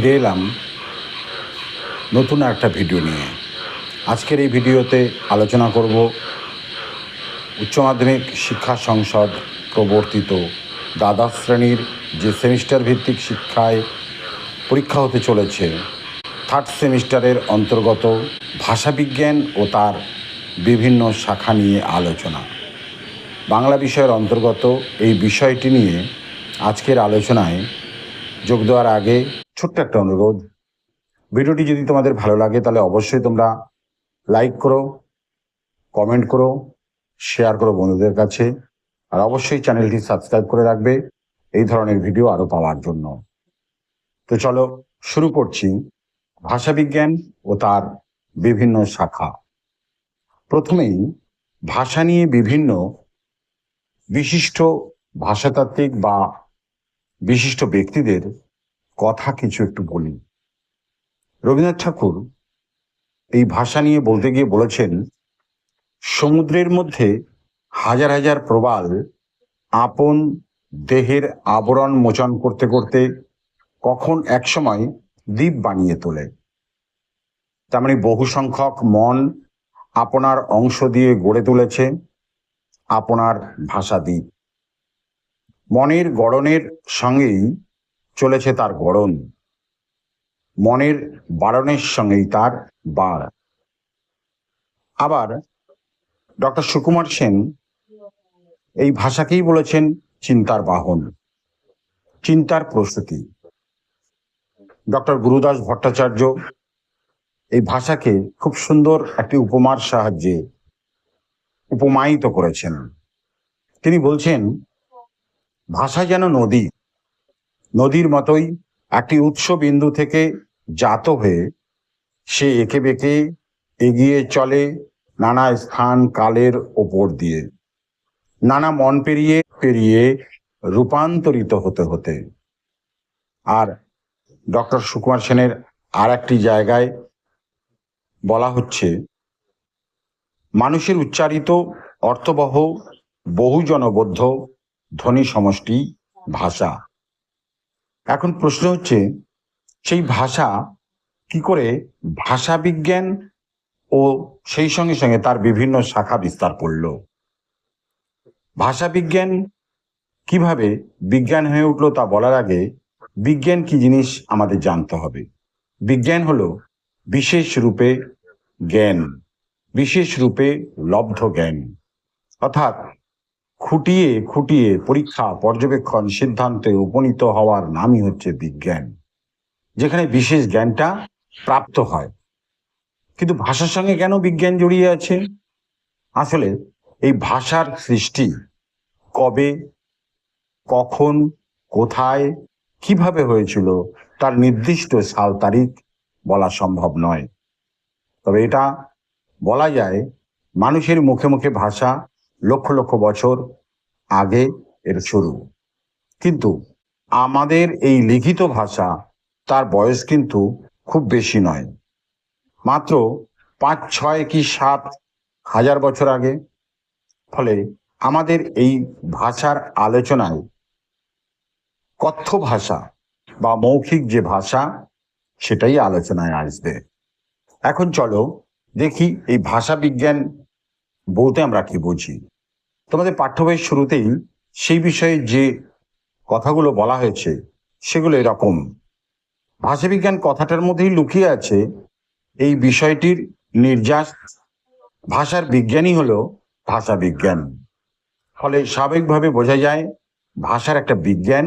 ফিরে এলাম নতুন একটা ভিডিও নিয়ে। আজকের এই ভিডিওতে আলোচনা করব উচ্চ মাধ্যমিক শিক্ষা সংসদ প্রবর্তিত দ্বাদশ শ্রেণির যে সেমিস্টার ভিত্তিক শিক্ষায় পরীক্ষা হতে চলেছে, থার্ড সেমিস্টারের অন্তর্গত ভাষাবিজ্ঞান ও তার বিভিন্ন শাখা নিয়ে আলোচনা। বাংলা বিষয়ের অন্তর্গত এই বিষয়টি নিয়ে আজকের আলোচনায় যোগ দেওয়ার আগে ছোট্ট একটা অনুরোধ। ভিডিওটি যদি তোমাদের ভালো লাগে, তাহলে অবশ্যই তোমরা লাইক করো, কমেন্ট করো, শেয়ার করো বন্ধুদের কাছে। আর অবশ্যই চ্যানেলটি সাবস্ক্রাইব করে রাখবে, এই ধরনের ভিডিও আরও পাওয়ার জন্য। তো চলো, শুরু করছি। ভাষাবিজ্ঞান ও তার বিভিন্ন শাখা। প্রথমেই, ভাষা নিয়ে বিভিন্ন বিশিষ্ট ভাষাতাত্ত্বিক বা বিশিষ্ট ব্যক্তিদের কথা কিছু একটু বলি। রবীন্দ্রনাথ ঠাকুর এই ভাষা নিয়ে বলতে গিয়ে বলেছেন, সমুদ্রের মধ্যে হাজার হাজার প্রবাল আপন দেহের আবরণ মোচন করতে করতে কখন একসময় দ্বীপ বানিয়ে তোলে। তার মানে বহু সংখ্যক মন আপনার অংশ দিয়ে গড়ে তুলেছে আপনার ভাষা দ্বীপ। মনের গড়নের সঙ্গেই চলেছে তার গড়ন। মনের বাড়নের সঙ্গেই তার বাড় আবার ডক্টর সুকুমার সেন এই ভাষাকেই বলেছেন চিন্তার বাহন, চিন্তার প্রস্তুতি। ডক্টর গুরুদাস ভট্টাচার্য এই ভাষাকে খুব সুন্দর একটি উপমার সাহায্যে উপমায়িত করেছেন। তিনি বলছেন, ভাষা যেন নদী নদীর মতোই একটি উৎস বিন্দু থেকে জাত হয়ে সে এঁকে বেঁকে এগিয়ে চলে নানা স্থান কালের ওপর দিয়ে। নানা মন পেরিয়ে পেরিয়ে রূপান্তরিত হতে হতে। আর ডক্টর সুকুমার সেনের আর একটি জায়গায় বলা হচ্ছে, মানুষের উচ্চারিত অর্থবহ, বহুজনবদ্ধ, ধ্বনি সমষ্টি, ভাষা। এখন প্রশ্ন হচ্ছে, সেই ভাষা কি করে ভাষা বিজ্ঞান ও সেই সঙ্গে সঙ্গে তার বিভিন্ন শাখা বিস্তার করল? ভাষা বিজ্ঞান কীভাবে বিজ্ঞান হয়ে উঠল তা বলার আগে বিজ্ঞান কি জিনিস আমাদের জানতে হবে? বিজ্ঞান হলো বিশেষ রূপে জ্ঞান, বিশেষ রূপে লব্ধ জ্ঞান। অর্থাৎ খুঁটিয়ে খুঁটিয়ে পরীক্ষা, পর্যবেক্ষণ, সিদ্ধান্তে উপনীত হওয়ার নামই হচ্ছে বিজ্ঞান। যেখানে বিশেষ জ্ঞানটা প্রাপ্ত হয়। কিন্তু ভাষার সঙ্গে কেন বিজ্ঞান জড়িয়ে আছে? আসলে এই ভাষার সৃষ্টি কবে, কখন, কোথায়, কীভাবে হয়েছিল তার নির্দিষ্ট সাল তারিখ বলা সম্ভব নয়। তবে এটা বলা যায় মানুষের মুখে মুখে ভাষা লক্ষ লক্ষ বছর আগে এর শুরু। কিন্তু আমাদের এই লিখিত ভাষা তার বয়স কিন্তু খুব বেশি নয়। মাত্র পাঁচ, ছয় কি সাত হাজার বছর আগে। ফলে আমাদের এই ভাষার আলোচনায় কথ্য ভাষা বা মৌখিক যে ভাষা, সেটাই আলোচনায় আসবে। এখন চলো দেখি এই ভাষা বিজ্ঞান বলতে আমরা কি বুঝি। তোমাদের পাঠ্য বইয়ের শুরুতেই সেই বিষয়ে যে কথাগুলো বলা হয়েছে, সেগুলো এরকম। ভাষাবিজ্ঞান কথাটার মধ্যেই লুকিয়ে আছে এই বিষয়টির নির্যাস। ভাষার বিজ্ঞানই হলো ভাষা বিজ্ঞান ফলে স্বাভাবিকভাবে বোঝা যায়, ভাষার একটা বিজ্ঞান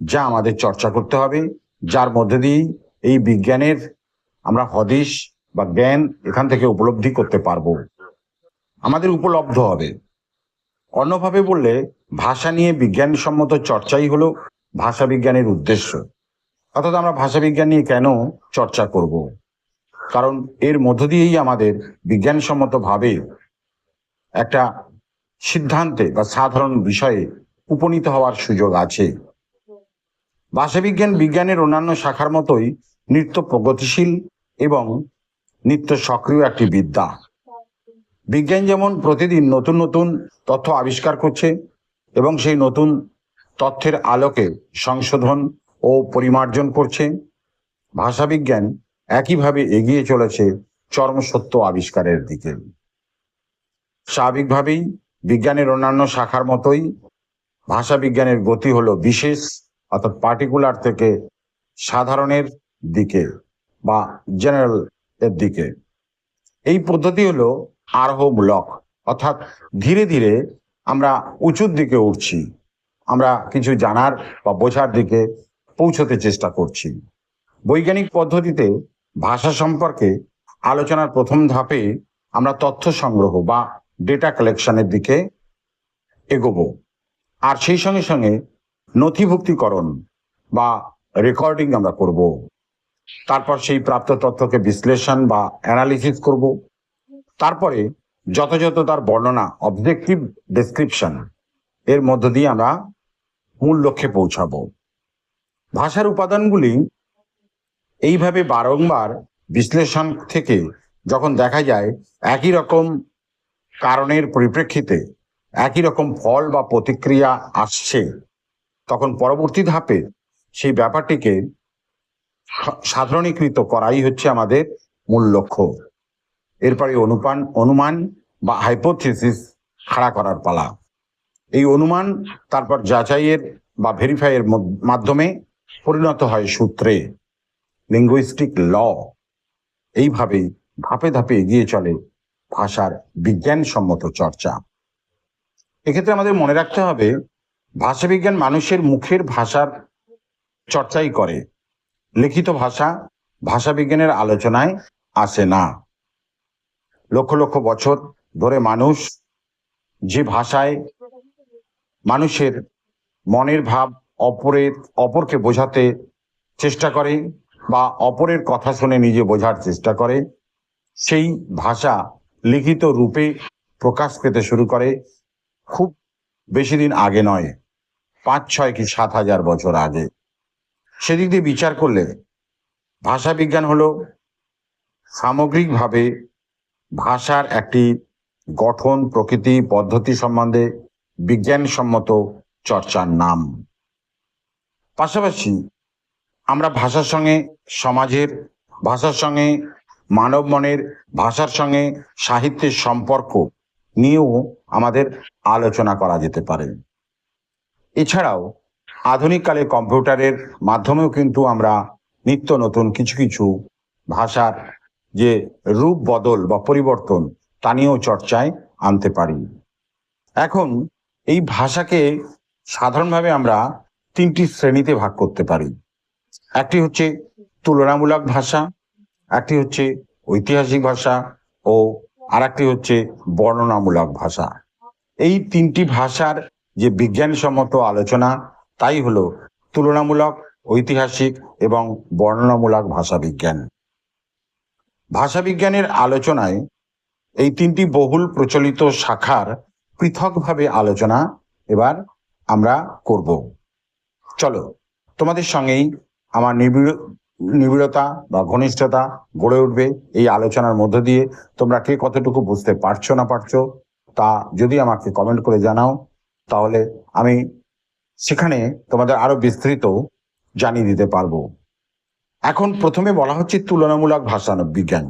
যা আমাদের চর্চা করতে হবে, যার মধ্যে দিয়েই এই বিজ্ঞানের আমরা হদিশ বা জ্ঞান এখান থেকে উপলব্ধি করতে পারব। আমাদের উপলব্ধ হবে। অন্যভাবে বললে, ভাষা নিয়ে বিজ্ঞানসম্মত চর্চাই হলো ভাষা বিজ্ঞানের উদ্দেশ্য। অর্থাৎ আমরা ভাষা বিজ্ঞান নিয়ে কেন চর্চা করব? কারণ এর মধ্য দিয়েই আমাদের বিজ্ঞানসম্মতভাবে একটা সিদ্ধান্তে বা সাধারণ বিষয়ে উপনীত হওয়ার সুযোগ আছে। ভাষাবিজ্ঞান বিজ্ঞানের অন্যান্য শাখার মতোই নিত্য প্রগতিশীল এবং নিত্য সক্রিয় একটি বিদ্যা। বিজ্ঞান যেমন প্রতিদিন নতুন নতুন তথ্য আবিষ্কার করছে এবং সেই নতুন তথ্যের আলোকে সংশোধন ও পরিমার্জন করছে ভাষাবিজ্ঞান একইভাবে এগিয়ে চলেছে চরমসত্য আবিষ্কারের দিকে। স্বাভাবিকভাবেই বিজ্ঞানের অন্যান্য শাখার মতোই ভাষা বিজ্ঞানের গতি হলো বিশেষ, অর্থাৎ পার্টিকুলার থেকে সাধারণের দিকে বা জেনারেল এর দিকে। এই পদ্ধতি হলো আরোহমূলক। অর্থাৎ ধীরে ধীরে আমরা উঁচুর দিকে উঠছি। আমরা কিছু জানার বা বোঝার দিকে পৌঁছতে চেষ্টা করছি। বৈজ্ঞানিক পদ্ধতিতে ভাষা সম্পর্কে আলোচনার প্রথম ধাপে আমরা তথ্য সংগ্রহ বা ডেটা কালেকশনের দিকে এগোবো। আর সেই সঙ্গে সঙ্গে নথিভুক্তিকরণ বা রেকর্ডিং আমরা করব। তারপর সেই প্রাপ্ত তথ্যকে বিশ্লেষণ বা অ্যানালিসিস করব। তারপরে যথাযথ তার বর্ণনা অবজেক্টিভ ডেসক্রিপশন এর মধ্য দিয়ে আমরা মূল লক্ষ্যে পৌঁছাবো। ভাষার উপাদানগুলি এইভাবে বারংবার বিশ্লেষণ থেকে যখন দেখা যায়, একই রকম কারণের পরিপ্রেক্ষিতে একই রকম ফল বা প্রতিক্রিয়া আসছে, তখন পরবর্তী ধাপে সেই ব্যাপারটিকে সাধারণীকৃত করাই হচ্ছে আমাদের মূল লক্ষ্য। এরপরে অনুপান, অনুমান বা হাইপোথিসিস খাড়া করার পালা। এই অনুমান তারপর যাচাইয়ের বা ভেরিফাইয়ের মধ্য- মাধ্যমে পরিণত হয় সূত্রে লিঙ্গুইস্টিক ল এইভাবেই ধাপে ধাপে এগিয়ে চলে ভাষার বিজ্ঞানসম্মত চর্চা। এক্ষেত্রে আমাদের মনে রাখতে হবে, ভাষাবিজ্ঞান মানুষের মুখের ভাষার চর্চাই করে। লিখিত ভাষা ভাষাবিজ্ঞানের আলোচনায় আসে না। লক্ষ লক্ষ বছর ধরে মানুষ যে ভাষায় মানুষের মনের ভাব অপরের, অপরকে বোঝাতে চেষ্টা করে বা অপরের কথা শুনে নিজে বোঝার চেষ্টা করে, সেই ভাষা লিখিত রূপে প্রকাশ পেতে শুরু করে খুব বেশি দিন আগে নয়, পাঁচ, ছয় কি সাত হাজার বছর আগে। সেদিক দিয়ে বিচার করলে ভাষা বিজ্ঞান হলো সামগ্রিকভাবে ভাষার একটি গঠন, প্রকৃতি, পদ্ধতি সম্বন্ধে বিজ্ঞানসম্মত চর্চার নাম। পাশাপাশি আমরা ভাষার সঙ্গে সমাজের, ভাষার সঙ্গে মানব মনের, ভাষার সঙ্গে সাহিত্যের সম্পর্ক নিয়েও আমাদের আলোচনা করা যেতে পারে। এছাড়াও আধুনিককালে কম্পিউটারের মাধ্যমেও কিন্তু আমরা নিত্য নতুন কিছু কিছু ভাষার যে রূপ বদল বা পরিবর্তন তা নিয়েও চর্চায় আনতে পারি। এখন এই ভাষাকে সাধারণভাবে আমরা তিনটি শ্রেণীতে ভাগ করতে পারি। একটি হচ্ছে তুলনামূলক ভাষা, একটি হচ্ছে ঐতিহাসিক ভাষা ও আরেকটি হচ্ছে বর্ণনামূলক ভাষা। এই তিনটি ভাষার যে বিজ্ঞানসম্মত আলোচনা, তাই হলো তুলনামূলক, ঐতিহাসিক এবং বর্ণনামূলক ভাষা বিজ্ঞান। ভাষা বিজ্ঞানের আলোচনায় এই তিনটি বহুল প্রচলিত শাখার পৃথকভাবে আলোচনা এবার আমরা করব। চলো, তোমাদের সঙ্গেই আমার নিবিড়, নিবিড়তা বা ঘনিষ্ঠতা গড়ে উঠবে এই আলোচনার মধ্য দিয়ে। তোমরা কে কতটুকু বুঝতে পারছ না পারছ তা যদি আমাকে কমেন্ট করে জানাও, তাহলে আমি সেখানে তোমাদের আরও বিস্তৃত জানিয়ে দিতে পারব। এখন প্রথমে বলা হচ্ছে তুলনামূলক ভাষা বিজ্ঞান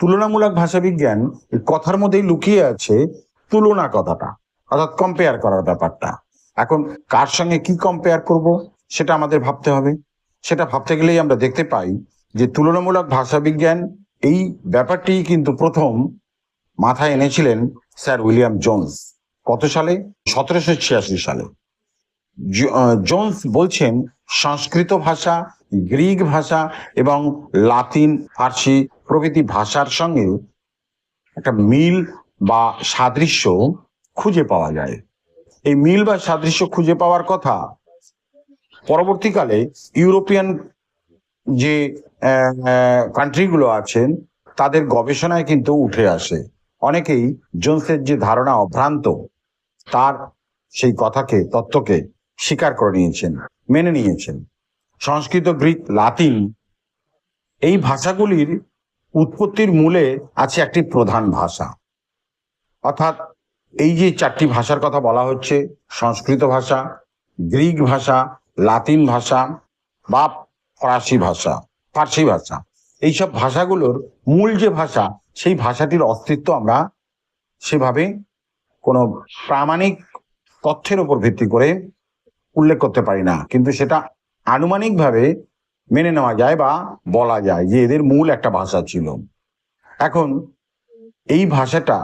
তুলনামূলক ভাষা বিজ্ঞান কথার মধ্যেই লুকিয়ে আছে তুলনা কথাটা অর্থাৎ কম্পেয়ার করার ব্যাপারটা। এখন কার সঙ্গে কি কম্পেয়ার করব সেটা আমাদের ভাবতে হবে। সেটা ভাবতে গেলেই আমরা দেখতে পাই যে তুলনামূলক ভাষা বিজ্ঞান এই ব্যাপারটি কিন্তু প্রথম মাথায় এনেছিলেন স্যার উইলিয়াম জোন্স। কত সালে? সতেরোশো ছিয়াশি সালে। জোন্স বলছেন সংস্কৃত ভাষা, গ্রিক ভাষা এবং লাতিন ফার্সি প্রভৃতি ভাষার সঙ্গে একটা মিল বা সাদৃশ্য খুঁজে পাওয়া যায়। এই মিল বা সাদৃশ্য খুঁজে পাওয়ার কথা পরবর্তীকালে ইউরোপিয়ান যে কান্ট্রিগুলো আছেন, তাদের গবেষণায় কিন্তু উঠে আসে। অনেকেই জোনসের যে ধারণা অভ্রান্ত, তার সেই কথাকে, তত্ত্বকে স্বীকার করে নিয়েছেন। মেনে নিয়েছেন। সংস্কৃত, গ্রিক, লাতিন এই ভাষাগুলির উৎপত্তির মূলে আছে একটি প্রধান ভাষা। অর্থাৎ এই যে চারটি ভাষার কথা বলা হচ্ছে, সংস্কৃত ভাষা, গ্রিক ভাষা, লাতিন ভাষা বা ফরাসি ভাষা, ফার্সি ভাষা, এইসব ভাষাগুলোর মূল যে ভাষা, সেই ভাষাটির অস্তিত্ব আমরা সেভাবে কোনো প্রামাণিক তথ্যের উপর ভিত্তি করে উল্লেখ করতে পারি না। কিন্তু সেটা আনুমানিকভাবে মেনে নেওয়া যায় বা বলা যায় যে এদের মূল একটা ভাষা ছিল। এখন এই ভাষাটা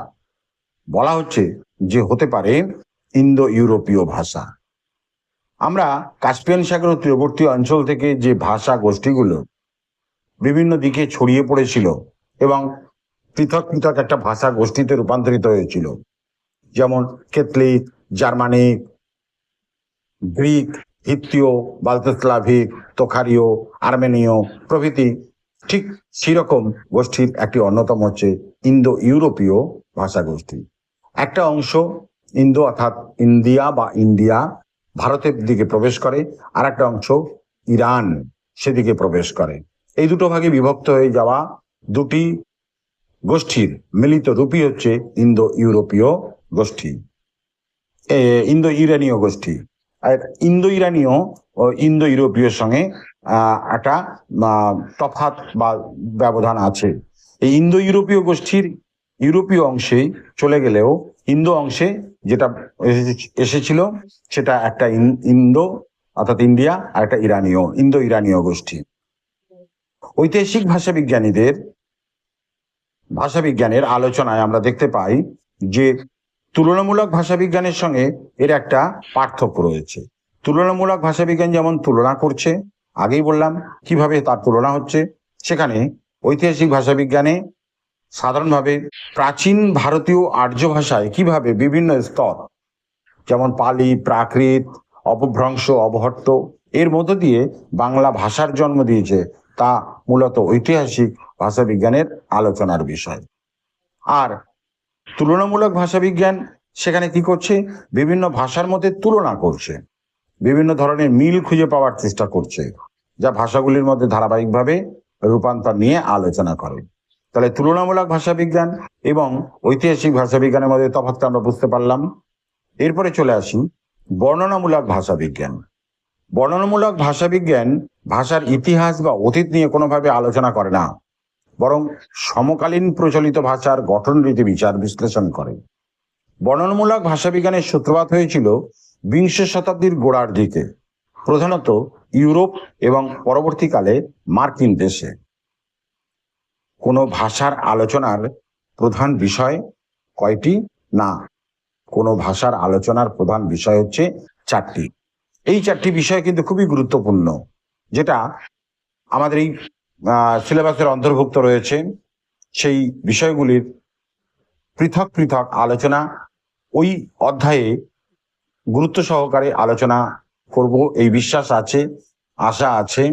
বলা হচ্ছে যে হতে পারে ইন্দো ইউরোপীয় ভাষা। আমরা কাস্পিয়ান সাগর তীরবর্তী অঞ্চল থেকে যে ভাষা গোষ্ঠীগুলো বিভিন্ন দিকে ছড়িয়ে পড়েছিল এবং পৃথক পৃথক একটা ভাষা গোষ্ঠীতে রূপান্তরিত হয়েছিল, যেমন কেতলিক জার্মানিক গ্রিক হিত্তীয় বালতস্লাভিক তোখারীয়, আর্মেনীয় প্রভৃতি ঠিক সেরকম গোষ্ঠীর একটি অন্যতম হচ্ছে ইন্দো ইউরোপীয় ভাষা গোষ্ঠী একটা অংশ ইন্দো অর্থাৎ ইন্ডিয়া বা ইন্ডিয়া ভারতের দিকে প্রবেশ করে আর একটা অংশ ইরান সেদিকে প্রবেশ করে। এই দুটো ভাগে বিভক্ত হয়ে যাওয়া দুটি গোষ্ঠীর মিলিত রূপই হচ্ছে ইন্দো ইউরোপীয় গোষ্ঠী। ইন্দো ইরানীয় গোষ্ঠী। ইন্দো ইরানীয় ও ইন্দো ইউরোপীয় সঙ্গে একটা তফাৎ বা ব্যবধান আছে। এই ইন্দো ইউরোপীয় গোষ্ঠীর ইউরোপীয় অংশে চলে গেলেও ইন্দো অংশে যেটা এসে- এসেছিল সেটা একটা ইন- ইন্দো অর্থাৎ ইন্ডিয়া আর একটা ইরানীয় ইন্দো ইরানীয় গোষ্ঠী। ঐতিহাসিক ভাষা বিজ্ঞানীদের ভাষা বিজ্ঞানের আলোচনায় আমরা দেখতে পাই যে তুলনামূলক ভাষা বিজ্ঞানের সঙ্গে এর একটা পার্থক্য রয়েছে। তুলনামূলক ভাষা বিজ্ঞান যেমন তুলনা করছে, আগেই বললাম কীভাবে তার তুলনা হচ্ছে, সেখানে ঐতিহাসিক ভাষা বিজ্ঞানে সাধারণভাবে প্রাচীন ভারতীয় আর্য ভাষায় কীভাবে বিভিন্ন স্তর, যেমন পালি, প্রাকৃত, অপভ্রংশ, অবহট্ট, এর মধ্য দিয়ে বাংলা ভাষার জন্ম দিয়েছে, তা মূলত ঐতিহাসিক ভাষা বিজ্ঞানের আলোচনার বিষয়। আর তুলনামূলক ভাষা বিজ্ঞান সেখানে কি করছে? বিভিন্ন ভাষার মধ্যে তুলনা করছে। বিভিন্ন ধরনের মিল খুঁজে পাওয়ার চেষ্টা করছে, যা ভাষাগুলির মধ্যে ধারাবাহিকভাবে রূপান্তর নিয়ে আলোচনা করে। তাহলে তুলনামূলক ভাষা বিজ্ঞান এবং ঐতিহাসিক ভাষা বিজ্ঞানের মধ্যে তফাৎটা আমরা বুঝতে পারলাম। এরপরে চলে আসি, বর্ণনামূলক ভাষা বিজ্ঞান বর্ণনামূলক ভাষা বিজ্ঞান ভাষার ইতিহাস বা অতীত নিয়ে কোনোভাবে আলোচনা করে না। বরং সমকালীন প্রচলিত ভাষার গঠন রীতি বিচার বিশ্লেষণ করে। বর্ণনামূলক ভাষা বিজ্ঞানের সূত্রপাত হয়েছিল বিংশ শতাব্দীর গোড়ার দিকে, প্রধানত ইউরোপ এবং পরবর্তীকালে মার্কিন দেশে। কোনো ভাষার আলোচনার প্রধান বিষয় কয়টি? না, কোনো ভাষার আলোচনার প্রধান বিষয় হচ্ছে চারটি। এই চারটি বিষয় কিন্তু খুবই গুরুত্বপূর্ণ, যেটা আমাদের এই সিলেবাসের অন্তর্ভুক্ত রয়েছে। সেই বিষয়গুলির পৃথক পৃথক আলোচনা, ওই অধ্যায়ে গুরুত্ব সহকারে আলোচনা করব, এই বিশ্বাস আছে, আশা আছে।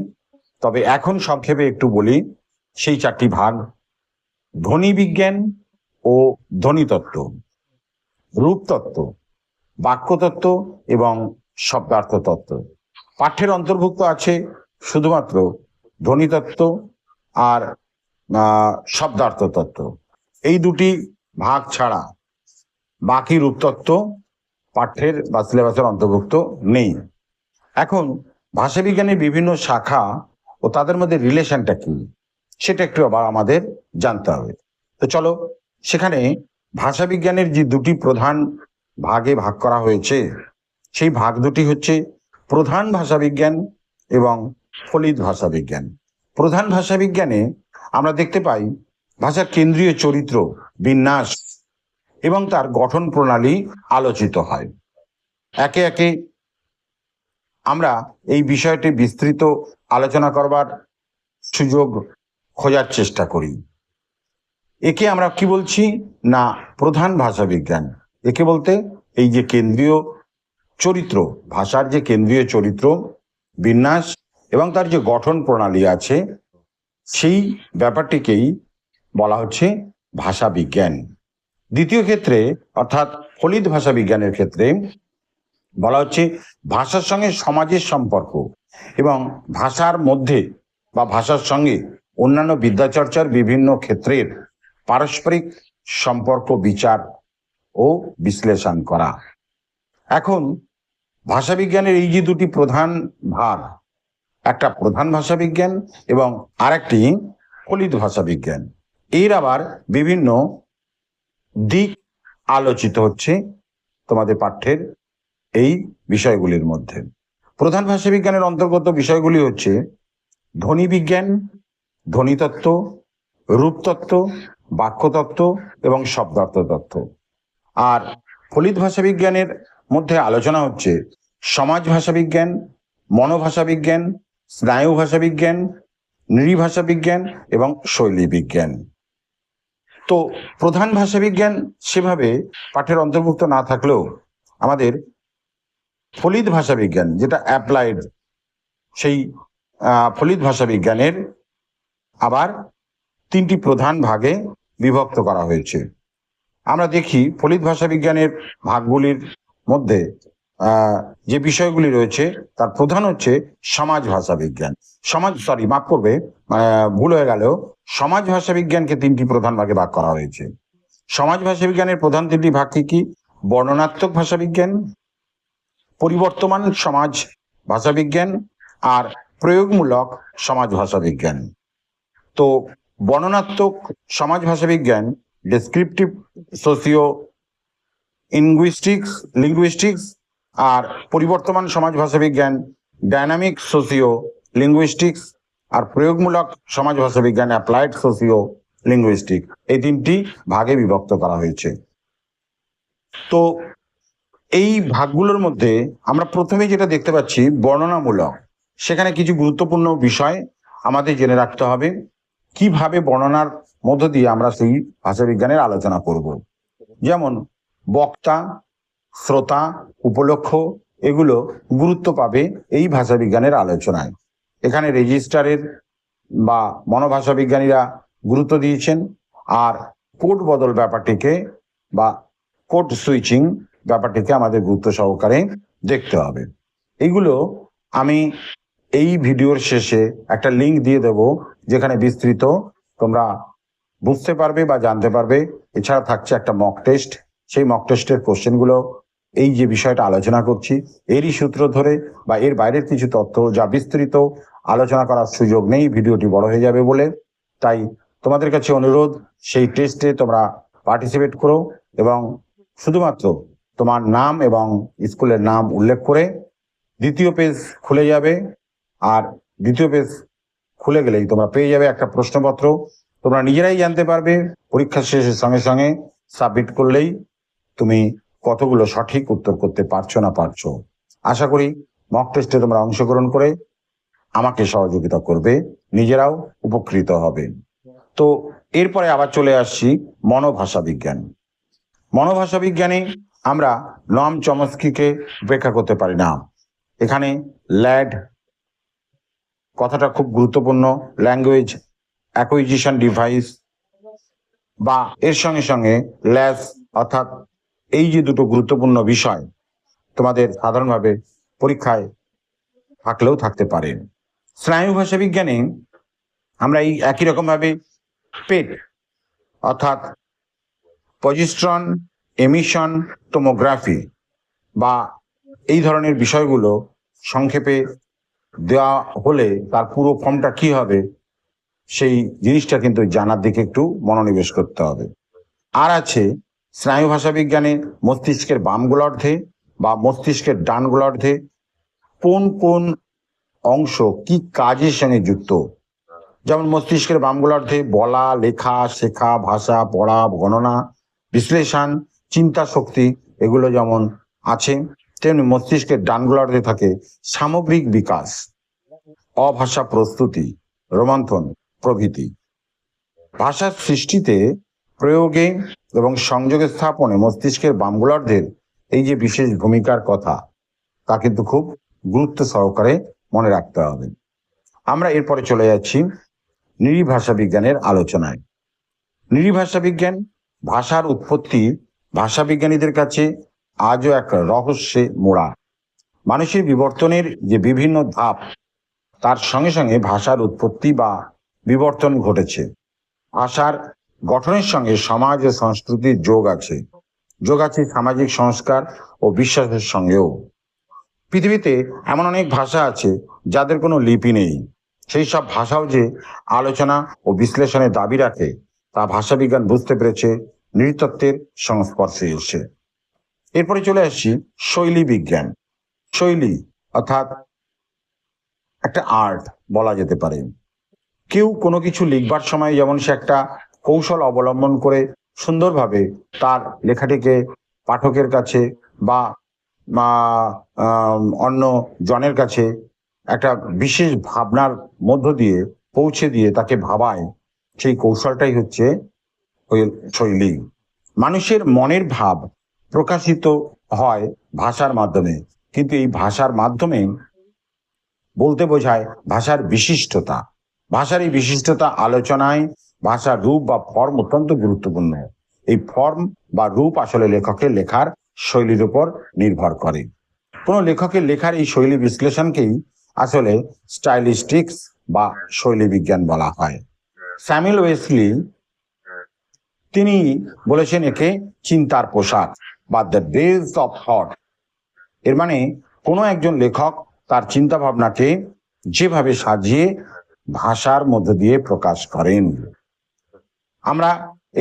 তবে এখন সংক্ষেপে একটু বলি, সেই চারটি ভাগ, ধ্বনি বিজ্ঞান ও ধ্বনিতত্ত্ব রূপতত্ত্ব বাক্যতত্ত্ব এবং শব্দার্থ তত্ত্ব। পাঠ্যের অন্তর্ভুক্ত আছে শুধুমাত্র ধ্বনিতত্ত্ব আর শব্দার্থ তত্ত্ব এই দুটি ভাগ ছাড়া বাকি রূপতত্ত্ব পাঠ্যের বা সিলেবাসের অন্তর্ভুক্ত নেই। এখন ভাষাবিজ্ঞানের বিভিন্ন শাখা ও তাদের মধ্যে রিলেশনটা কি, সেটা একটু আবার আমাদের জানতে হবে। তো চলো, সেখানে ভাষাবিজ্ঞানের যে দুটি প্রধান ভাগে ভাগ করা হয়েছে, সেই ভাগ দুটি হচ্ছে প্রধান ভাষাবিজ্ঞান এবং ফলিত ভাষাবিজ্ঞান। প্রধান ভাষাবিজ্ঞানে আমরা দেখতে পাই ভাষার কেন্দ্রীয় চরিত্র বিন্যাস এবং তার গঠন প্রণালী আলোচিত হয়। একে একে আমরা এই বিষয়টি বিস্তৃত আলোচনা করবার সুযোগ খোঁজার চেষ্টা করি। একে আমরা কি বলছি? না, প্রধান ভাষা বিজ্ঞান একে বলতে এই যে কেন্দ্রীয় চরিত্র, ভাষার যে কেন্দ্রীয় চরিত্র, বিন্যাস এবং তার যে গঠন প্রণালী আছে, সেই ব্যাপারটিকেই বলা হচ্ছে ভাষা বিজ্ঞান। দ্বিতীয় ক্ষেত্রে, অর্থাৎ ফলিত ভাষা বিজ্ঞানের ক্ষেত্রে বলা হচ্ছে ভাষার সঙ্গে সমাজের সম্পর্ক এবং ভাষার মধ্যে বা ভাষার সঙ্গে অন্যান্য বিদ্যাচর্চার বিভিন্ন ক্ষেত্রের পারস্পরিক সম্পর্ক বিচার ও বিশ্লেষণ করা। এখন ভাষাবিজ্ঞানের এই যে দুটি প্রধান ভাগ একটা প্রধান ভাষা বিজ্ঞান এবং আরেকটি ফলিত ভাষা বিজ্ঞান। এর আবার বিভিন্ন দিক আলোচিত হচ্ছে তোমাদের পাঠ্যের এই বিষয়গুলির মধ্যে। প্রধান ভাষা বিজ্ঞানের অন্তর্গত বিষয়গুলি হচ্ছে ধ্বনি বিজ্ঞান, ধ্বনিতত্ত্ব, রূপতত্ত্ব, বাক্যতত্ত্ব এবং শব্দার্থ তত্ত্ব আর ফলিত ভাষা বিজ্ঞানের মধ্যে আলোচনা হচ্ছে সমাজ ভাষা বিজ্ঞান, মনোভাষা বিজ্ঞান স্নায়ু ভাষা বিজ্ঞান নৃভাষা বিজ্ঞান এবং শৈলী বিজ্ঞান। তো প্রধান ভাষা বিজ্ঞান সেভাবে পাঠের অন্তর্ভুক্ত না থাকলেও আমাদের ফলিত ভাষা বিজ্ঞান, যেটা অ্যাপ্লাইড, সেই ফলিত ভাষা বিজ্ঞানের আবার তিনটি প্রধান ভাগে বিভক্ত করা হয়েছে। আমরা দেখি ফলিত ভাষা বিজ্ঞানের ভাগগুলির মধ্যে যে বিষয়গুলি রয়েছে, তার প্রধান হচ্ছে সমাজ ভাষা বিজ্ঞান। সমাজ সরি মাফ করবে ভুল হয়ে গেল সমাজ ভাষা বিজ্ঞানকে তিনটি প্রধান ভাগে ভাগ করা হয়েছে। সমাজ ভাষা বিজ্ঞানের প্রধান তিনটি ভাগ কি কি? বর্ণনাত্মক ভাষা বিজ্ঞান, পরিবর্তমান সমাজ ভাষা বিজ্ঞান আর প্রয়োগমূলক সমাজ ভাষা বিজ্ঞান। তো বর্ণনাত্মক সমাজ ভাষা বিজ্ঞান ডেসক্রিপটিভ সোসিও ইনগুইস্টিক্স লিঙ্গুইস্টিক্স আর পরিবর্তমান সমাজ ভাষা বিজ্ঞান ডাইনামিক সোসিও লিঙ্গুইস্টিক্স আর প্রয়োগমূলক সমাজ ভাষা বিজ্ঞান অ্যাপ্লাইড সোসিও লিঙ্গুইস্টিক এই তিনটি ভাগে বিভক্ত করা হয়েছে। তো এই ভাগগুলোর মধ্যে আমরা প্রথমে যেটা দেখতে পাচ্ছি, বর্ণনামূলক। সেখানে কিছু গুরুত্বপূর্ণ বিষয় আমাদের জেনে রাখতে হবে, কীভাবে বর্ণনার মধ্য দিয়ে আমরা সেই ভাষাবিজ্ঞানের আলোচনা করব। যেমন বক্তা শ্রোতা, উপলক্ষ এগুলো গুরুত্ব পাবে এই ভাষাবিজ্ঞানের আলোচনায়। এখানে রেজিস্টারের বা মনোভাষা বিজ্ঞানীরা গুরুত্ব দিয়েছেন আর কোড বদল ব্যাপারটিকে বা কোড সুইচিং ব্যাপারটিকে আমাদের গুরুত্ব সহকারে দেখতে হবে। এইগুলো আমি এই ভিডিওর শেষে একটা লিংক দিয়ে দেব, যেখানে বিস্তৃত তোমরা বুঝতে পারবে বা জানতে পারবে। এছাড়া থাকছে একটা মক টেস্ট। সেই মক টেস্টের কোশ্চেনগুলো এই যে বিষয়টা আলোচনা করছি, এরই সূত্র ধরে বা এর বাইরের কিছু তথ্য যা বিস্তৃত, আলোচনা করার সুযোগ নেই, ভিডিওটি বড় হয়ে যাবে বলে। তাই তোমাদের কাছে অনুরোধ, সেই টেস্টে তোমরা পার্টিসিপেট করো এবং শুধুমাত্র তোমার নাম এবং স্কুলের নাম উল্লেখ করে দ্বিতীয় পেজ খুলে যাবে। আর দ্বিতীয় পেজ খুলে গেলেই তোমরা পেয়ে যাবে একটা প্রশ্নপত্র। তোমরা নিজেরাই জানতে পারবে, পরীক্ষা শেষের সঙ্গে সঙ্গে সাবমিট করলেই তুমি কতগুলো সঠিক উত্তর করতে পারছ না পারছ? আশা করি মক টেস্টে তোমরা অংশগ্রহণ করে আমাকে সহযোগিতা করবে, নিজেরাও উপকৃত হবে। তো এরপরে আবার চলে আসছি মনোভাষা বিজ্ঞান। মনোভাষা বিজ্ঞানে আমরা নম চমস্কিকে উপেক্ষা করতে পারি না। এখানে ল্যাড কথাটা খুব গুরুত্বপূর্ণ ল্যাঙ্গুয়েজ অ্যাকুইজিশন ডিভাইস বা এর সঙ্গে সঙ্গে ল্যাস অর্থাৎ এই যে দুটো গুরুত্বপূর্ণ বিষয় তোমাদের সাধারণভাবে পরীক্ষায় থাকলেও থাকতে পারে। স্নায়ু ভাষা বিজ্ঞানে আমরা এই একই রকম ভাবে পেট, অর্থাৎ পজিস্ট্রন, এমিশন, টোমোগ্রাফি বা এই ধরনের বিষয়গুলো সংক্ষেপে দেওয়া হলে তার পুরো ফর্মটা কি হবে সেই জিনিসটা কিন্তু জানার দিকে একটু মনোনিবেশ করতে হবে। আর আছে স্নায়ু ভাষা বিজ্ঞানে মস্তিষ্কের বাম গোলার্ধে বা মস্তিষ্কের ডান গোলার্ধে কোন কোন অংশ কি কাজের সঙ্গে যুক্ত? যেমন মস্তিষ্কের বাম গোলার্ধে বলা, লেখা, শেখা, ভাষা, পড়া, গণনা, বিশ্লেষণ, চিন্তা শক্তি এগুলো যেমন আছে, তেমনি মস্তিষ্কের ডান গোলার্ধে থাকে সামগ্রিক বিকাশ, অভাষা প্রস্তুতি, রোমন্থন প্রভৃতি। ভাষার সৃষ্টিতে প্রয়োগে এবং সংযোগে স্থাপনে মস্তিষ্কের বাম গোলার্ধের এই যে বিশেষ ভূমিকার কথা, তা কিন্তু খুব গুরুত্ব সহকারে মনে রাখতে হবে। আমরা এরপরে চলে যাচ্ছি নৃভাষা বিজ্ঞানের আলোচনায়। নৃভাষা বিজ্ঞান, ভাষার উৎপত্তি, ভাষা বিজ্ঞানীদের কাছে আজও এক রহস্যে মোড়া। মানুষের বিবর্তনের যে বিভিন্ন ধাপ, তার সঙ্গে সঙ্গে ভাষার উৎপত্তি বা বিবর্তন ঘটেছে। ভাষার গঠনের সঙ্গে সমাজ ও সংস্কৃতির যোগ আছে। যোগ আছে সামাজিক সংস্কার ও বিশ্বাসের সঙ্গেও। পৃথিবীতে এমন অনেক ভাষা আছে যাদের কোনো লিপি নেই। সেই সব ভাষাও যে আলোচনা ও বিশ্লেষণের দাবি রাখে, তা ভাষাবিজ্ঞান বুঝতে পেরেছে নৃতত্ত্বের সংস্পর্শে এসে এরপরে চলে আসছি শৈলী বিজ্ঞান। শৈলী অর্থাৎ একটা আর্ট বলা যেতে পারে। কেউ কোনো কিছু লিখবার সময় যেমন সে একটা কৌশল অবলম্বন করে সুন্দরভাবে তার লেখাটিকে পাঠকের কাছে বা অন্য জনের কাছে একটা বিশেষ ভাবনার মধ্য দিয়ে পৌঁছে দিয়ে তাকে ভাবায়, সেই কৌশলটাই হচ্ছে ওই শৈলী। মানুষের মনের ভাব প্রকাশিত হয় ভাষার মাধ্যমে, কিন্তু এই ভাষার মাধ্যমে বলতে বোঝায় ভাষার বিশিষ্টতা। ভাষার এই বিশিষ্টতা আলোচনায় ভাষার রূপ বা ফর্ম অত্যন্ত গুরুত্বপূর্ণ। এই ফর্ম বা রূপ আসলে লেখকের লেখার শৈলীর উপর নির্ভর করে। কোনো লেখকের লেখার এই শৈলী বিশ্লেষণকেই আসলে স্টাইলিস্টিক্স বা শৈলী বিজ্ঞান বলা হয়। স্যামুয়েল ওয়েসলি তিনি বলেছেন, একে চিন্তার পোশাক বা দ্য ড্রেস অফ থট এর মানে কোনো একজন লেখক তার চিন্তা ভাবনাকে যেভাবে সাজিয়ে ভাষার মধ্য দিয়ে প্রকাশ করেন। আমরা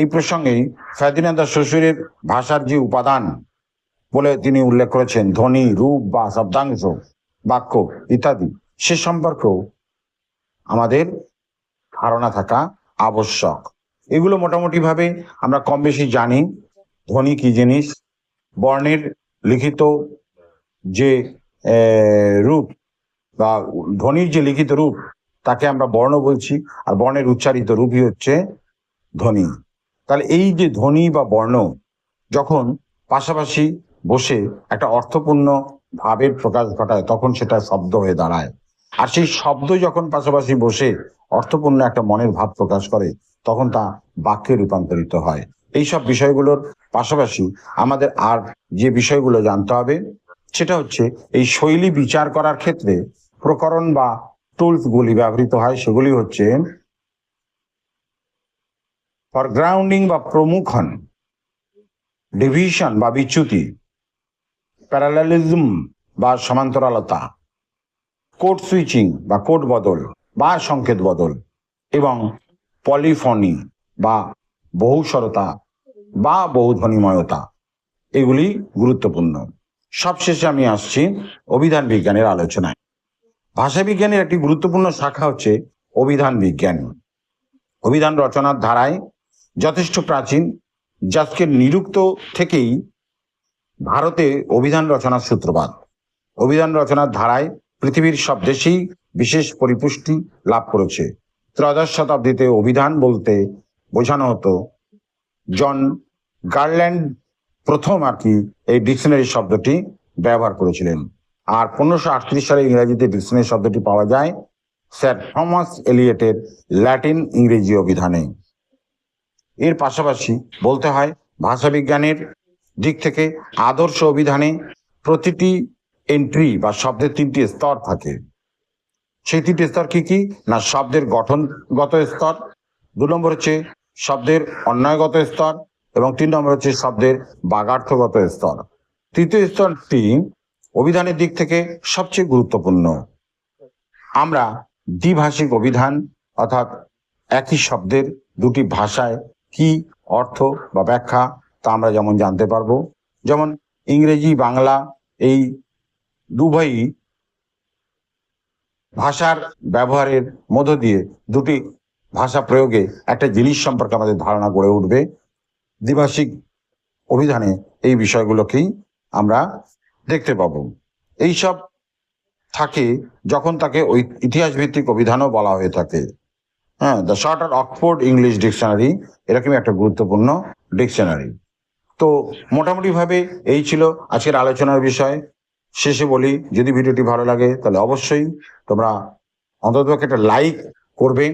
এই প্রসঙ্গেই ফেদিনাদা শ্বশুরের ভাষার যে উপাদান বলে তিনি উল্লেখ করেছেন, ধ্বনি, রূপ বা শব্দাংশ, বাক্য ইত্যাদি, সে সম্পর্কেও আমাদের ধারণা থাকা আবশ্যক। এগুলো মোটামুটি ভাবে আমরা কম বেশি জানি। ধ্বনি কি জিনিস? বর্ণের লিখিত যে রূপ বা ধ্বনির যে লিখিত রূপ, তাকে আমরা বর্ণ বলছি। আর বর্ণের উচ্চারিত রূপই হচ্ছে ধ্বনি তাহলে এই যে ধ্বনি বা বর্ণ, যখন পাশাপাশি বসে একটা অর্থপূর্ণ ভাবের প্রকাশ ঘটায়, তখন সেটা শব্দ হয়ে দাঁড়ায়। আর সেই শব্দ যখন পাশাপাশি বসে অর্থপূর্ণ একটা মনের ভাব প্রকাশ করে, তখন তা বাক্যে রূপান্তরিত হয়। এই সব বিষয়গুলোর পাশাপাশি আমাদের আর যে বিষয়গুলো জানতে হবে, সেটা হচ্ছে এই শৈলী বিচার করার ক্ষেত্রে প্রকরণ বা টুলস গুলি ব্যবহৃত হয়, সেগুলি হচ্ছে ফরগ্রাউন্ডিং বা প্রমুখন ডিভিশন বা বিচ্যুতি প্যারালালিজম বা সমান্তরালতা কোড সুইচিং বা কোড বদল বা সংকেত বদল এবং পলিফনি বা বহুস্বরতা বা বহুধ্বনিময়তা, এগুলি গুরুত্বপূর্ণ। সবশেষে আমি আসছি অভিধান বিজ্ঞানের আলোচনায়। ভাষা বিজ্ঞানের একটি গুরুত্বপূর্ণ শাখা হচ্ছে অভিধান বিজ্ঞান। অভিধান রচনার ধারায় যথেষ্ট প্রাচীন যাজকে নিরুক্ত থেকেই ভারতে অভিধান রচনার সূত্রপাত। অভিধান রচনার ধারায় পৃথিবীর সব দেশেই বিশেষ পরিপুষ্টি লাভ করেছে। ত্রয়োদশ শতাব্দীতে অভিধান বলতে বোঝানো হতো, জন গার্ল্যান্ড প্রথম আর কি এই ডিকশনারি শব্দটি ব্যবহার করেছিলেন। আর পনেরোশো আটত্রিশ সালে ইংরেজিতে ডিকশনারি শব্দটি পাওয়া যায়, স্যার থমাস এলিয়েটের ল্যাটিন ইংরেজি অভিধানে। এর পাশাপাশি বলতে হয় ভাষাবিজ্ঞানের দিক থেকে আদর্শ অভিধানে প্রতিটি এন্ট্রি বা শব্দের তিনটি স্তর থাকে। সেই তিনটি স্তর কি কি? না, শব্দের গঠনগত স্তর, দু নম্বর হচ্ছে শব্দের অন্যায়গত স্তর এবং তিন নম্বর হচ্ছে শব্দের বাগার্থগত স্তর। তৃতীয় স্তরটি অভিধানের দিক থেকে সবচেয়ে গুরুত্বপূর্ণ। আমরা দ্বিভাষিক অভিধান অর্থাৎ একই শব্দের দুটি ভাষায় কি অর্থ বা ব্যাখ্যা তা আমরা যেমন জানতে পারব। যেমন ইংরেজি, বাংলা এই উভয়ই ভাষার ব্যবহারের মধ্য দিয়ে দুটি ভাষা প্রয়োগে একটা জিনিস সম্পর্কে আমাদের ধারণা গড়ে উঠবে। দ্বিভাষিক অভিধানে এই বিষয়গুলোকেই আমরা দেখতে পাবো। এইসব থাকে যখন তাকে ইতিহাস ভিত্তিক অভিধানও বলা হয়ে থাকে। হ্যাঁ the shorter Oxford English dictionary এরকমই একটা গুরুত্বপূর্ণ ডিকশনারি তো মোটামুটি ভাবে এই ছিল আজকের আলোচনার বিষয়। শেষে বলি, যদি ভিডিওটি ভালো লাগে, তাহলে অবশ্যই তোমরা অন্তত একটা লাইক করবে।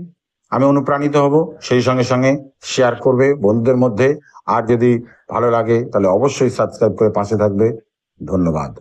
আমি অনুপ্রাণিত হব, সেই সঙ্গে সঙ্গে শেয়ার করবে বন্ধুদের মধ্যে। আর যদি ভালো লাগে, তাহলে অবশ্যই সাবস্ক্রাইব করে পাশে থাকবে। ধন্যবাদ।